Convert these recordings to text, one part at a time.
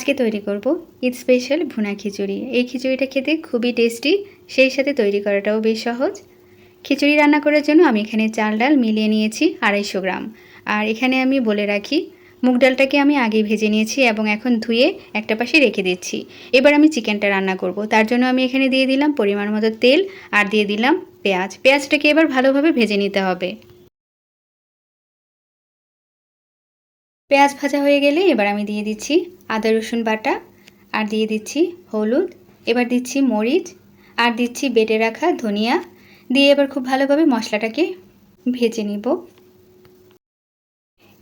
আজকে তৈরি করব ঈদ স্পেশাল ভুনা খিচুড়ি। এই খিচুড়িটা খেতে খুবই টেস্টি সেই সাথে তৈরি করাটাও বেশ সহজ। খিচুড়ি রান্না করার জন্য আমি এখানে চাল ডাল মিলিয়ে নিয়েছি আড়াইশো গ্রাম। আর এখানে আমি বলে রাখি, মুগ ডালটাকে আমি আগে ভেজে নিয়েছি এবং এখন ধুয়ে একটা পাশে রেখে দিচ্ছি। এবার আমি চিকেনটা রান্না করব। তার জন্য আমি এখানে দিয়ে দিলাম পরিমাণ মতো তেল আর দিয়ে দিলাম পেঁয়াজ। পেঁয়াজটাকে এবার ভালোভাবে ভেজে নিতে হবে। পেঁয়াজ ভাজা হয়ে গেলে এবার আমি দিয়ে দিচ্ছি আদা, রসুন বাটা, আর দিয়ে দিচ্ছি হলুদ। এবার দিচ্ছি মরিচ, আর দিচ্ছি বেটে রাখা ধনিয়া। দিয়ে এবার খুব ভালোভাবে মশলাটাকে ভেজে নিব।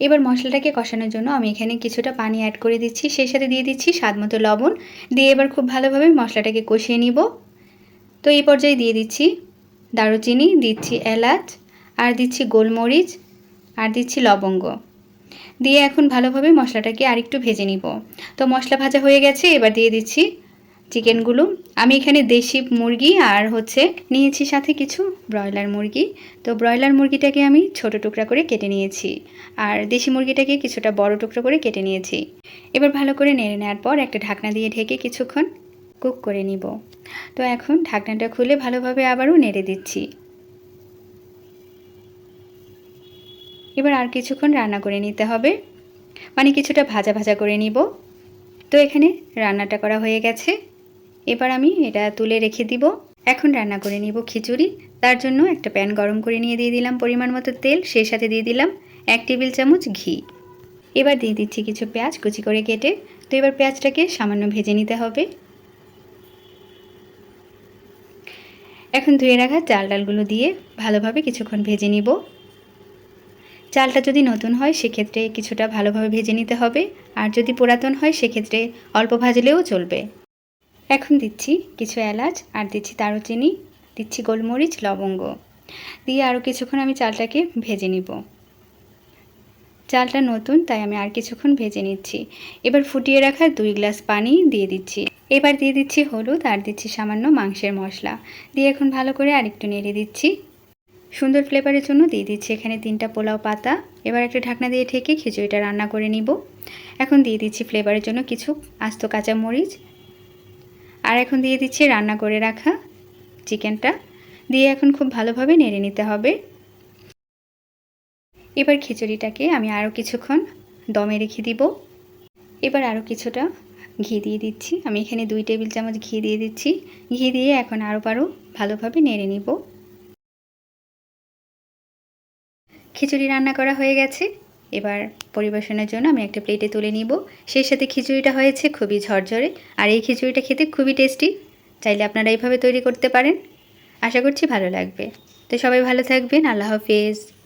এবার মশলাটাকে কষানোর জন্য আমি এখানে কিছুটা পানি অ্যাড করে দিচ্ছি। সেই সাথে দিয়ে দিচ্ছি স্বাদ মতো লবণ। দিয়ে এবার খুব ভালোভাবে মশলাটাকে কষিয়ে নিব। তো এই পর্যায়ে দিয়ে দিচ্ছি দারুচিনি, দিচ্ছি এলাচ, আর দিচ্ছি গোলমরিচ, আর দিচ্ছি লবঙ্গ। দিয়ে এখন ভালোভাবে মশলাটাকে আরেকটু ভেজে নিব। তো মশলা ভাজা হয়ে গেছে, এবার দিয়ে দিচ্ছি চিকেনগুলো। আমি এখানে দেশি মুরগি আর হচ্ছে নিয়েছি সাথে কিছু ব্রয়লার মুরগি। তো ব্রয়লার মুরগিটাকে আমি ছোট টুকরা করে কেটে নিয়েছি আর দেশি মুরগিটাকে কিছুটা বড় টুকরো করে কেটে নিয়েছি। এবার ভালো করে নেড়ে নেওয়ার পর একটা ঢাকনা দিয়ে ঢেকে কিছুক্ষণ কুক করে নিব। তো এখন ঢাকনাটা খুলে ভালোভাবে আবারও নেড়ে দিচ্ছি। এবার আর কিছুক্ষণ রান্না করে নিতে হবে। মানে কিছুটা ভাজা ভাজা করে নিব। তো এখানে রান্নাটা করা হয়ে গেছে। এবার আমি এটা তুলে রেখে দিব। এখন রান্না করে নিব খিচুড়ি। তার জন্য একটা প্যান গরম করে নিয়ে দিয়ে দিলাম পরিমাণ মতো তেল, সেই সাথে দিয়ে দিলাম এক টেবিল চামচ ঘি। এবার দিয়ে দিচ্ছি কিছু পেঁয়াজ কুচি করে কেটে। তো এবার পেঁয়াজটাকে সামান্য ভেজে নিতে হবে। এখন ধুয়ে রাখা চাল ডালগুলো দিয়ে ভালোভাবে কিছুক্ষণ ভেজে নিব। চালটা যদি নতুন হয়, সেক্ষেত্রে কিছুটা ভালোভাবে ভেজে নিতে হবে। আর যদি পুরাতন হয়, সেক্ষেত্রে অল্প ভাজলেও চলবে। এখন দিচ্ছি কিছু এলাচ আর দিচ্ছি দারুচিনি, দিচ্ছি গোলমরিচ, লবঙ্গ। দিয়ে আরও কিছুক্ষণ আমি চালটাকে ভেজে নিব। চালটা নতুন, তাই আমি আর কিছুক্ষণ ভেজে নিচ্ছি। এবার ফুটিয়ে রাখা দুই গ্লাস পানি দিয়ে দিচ্ছি। এবার দিয়ে দিচ্ছি হলুদ আর দিচ্ছি সামান্য মাংসের মশলা। দিয়ে এখন ভালো করে আরেকটু নেড়ে দিচ্ছি। সুন্দর ফ্লেভারের জন্য দিয়ে দিচ্ছি এখানে তিনটা পোলাও পাতা। এবার একটা ঢাকনা দিয়ে ঠেকে খিচুড়িটা রান্না করে নিব। এখন দিয়ে দিচ্ছি ফ্লেভারের জন্য কিছু আস্ত কাঁচা মরিচ। আর এখন দিয়ে দিচ্ছি রান্না করে রাখা চিকেনটা। দিয়ে এখন খুব ভালোভাবে নেড়ে নিতে হবে। এবার খিচুড়িটাকে আমি আরও কিছুক্ষণ দমে রেখে দিব। এবার আরও কিছুটা ঘি দিয়ে দিচ্ছি। আমি এখানে দুই টেবিল চামচ ঘি দিয়ে দিচ্ছি। ঘি দিয়ে এখন আরও পারও ভালোভাবে নেড়ে নিব। খিচুড়ি রান্না করা হয়ে গেছে। এবার পরিবেশনের জন্য আমি একটা প্লেটে তুলে নিব। সেই সাথে খিচুড়িটা হয়েছে খুবই ঝরঝরে। আর এই খিচুড়িটা খেতে খুবই টেস্টি চাইলে আপনারা এইভাবে তৈরি করতে পারেন। আশা করছি ভালো লাগবে। তো সবাই ভালো থাকবেন। আল্লাহ হাফেজ।